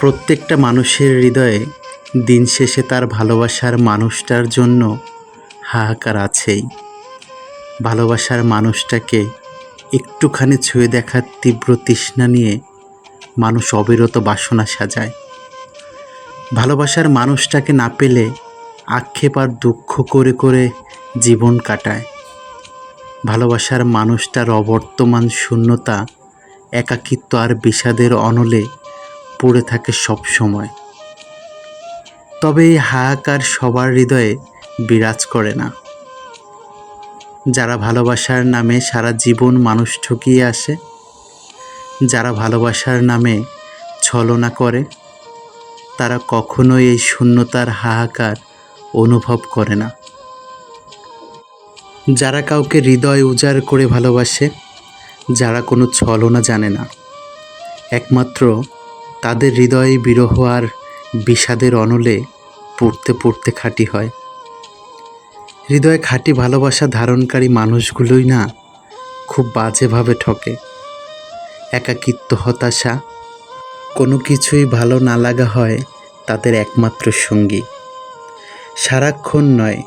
প্রত্যেকটা মানুষের হৃদয়ে দিন শেষে তার ভালোবাসার মানুষটার জন্য হাহাকার আছেই। ভালোবাসার মানুষটাকে একটুখানি ছুঁয়ে দেখার তীব্র তৃষ্ণা নিয়ে মানুষ অবিরত বাসনা সাজায়। ভালোবাসার মানুষটাকে না পেলে আক্ষেপ আর দুঃখ করে করে জীবন কাটায়। ভালোবাসার মানুষটার অবর্তমান শূন্যতা, একাকিত্ব আর বিষাদের অনলে পড়ে থাকে সব সময়। তবে এই হাহাকার সবার হৃদয়ে বিরাজ করে না। যারা ভালোবাসার নামে সারা জীবন মানুষ ঠকিয়ে আসে, যারা ভালোবাসার নামে ছলনা করে, তারা কখনোই এই শূন্যতার হাহাকার অনুভব করে না। যারা কাউকে হৃদয় উজাড় করে ভালোবাসে, যারা কোনো ছলনা জানে না। একমাত্র তাদের হৃদয়ে বিরহ আর বিষাদের অনলে পড়তে পড়তে খাঁটি হয়। হৃদয়ে খাঁটি ভালোবাসা ধারণকারী মানুষগুলোই না খুব বাজেভাবে ঠকে। একাকিত্ব, হতাশা, কোনো কিছুই ভালো না লাগা হয় তাদের একমাত্র সঙ্গী। সারাক্ষণ নয়,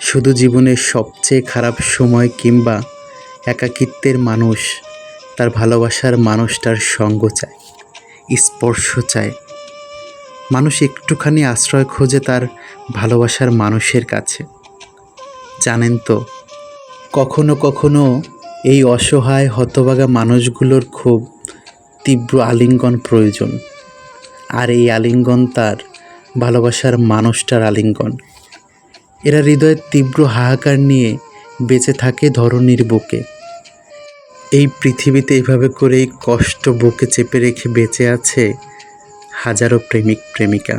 শুধু জীবনের সবচেয়ে খারাপ সময় কিংবা একাকিত্বের মানুষ তার ভালোবাসার মানুষটার সঙ্গ চায়। স্পর্শ চায়। মানুষ একটুখানি আশ্রয় খোঁজে তার ভালোবাসার মানুষের কাছে। জানেন তো, কখনো কখনো এই অসহায়, হতভাগা মানুষগুলোর খুব তীব্র আলিঙ্গন প্রয়োজন। আর এই আলিঙ্গন তার ভালোবাসার মানুষটার আলিঙ্গন। এরা হৃদয়ের তীব্র হাহাকার নিয়ে বেঁচে থাকে ধরনীর বুকে। এই পৃথিবীতে এইভাবে করেই কষ্ট বুকে চেপে রেখে বেঁচে আছে হাজারো প্রেমিক প্রেমিকা।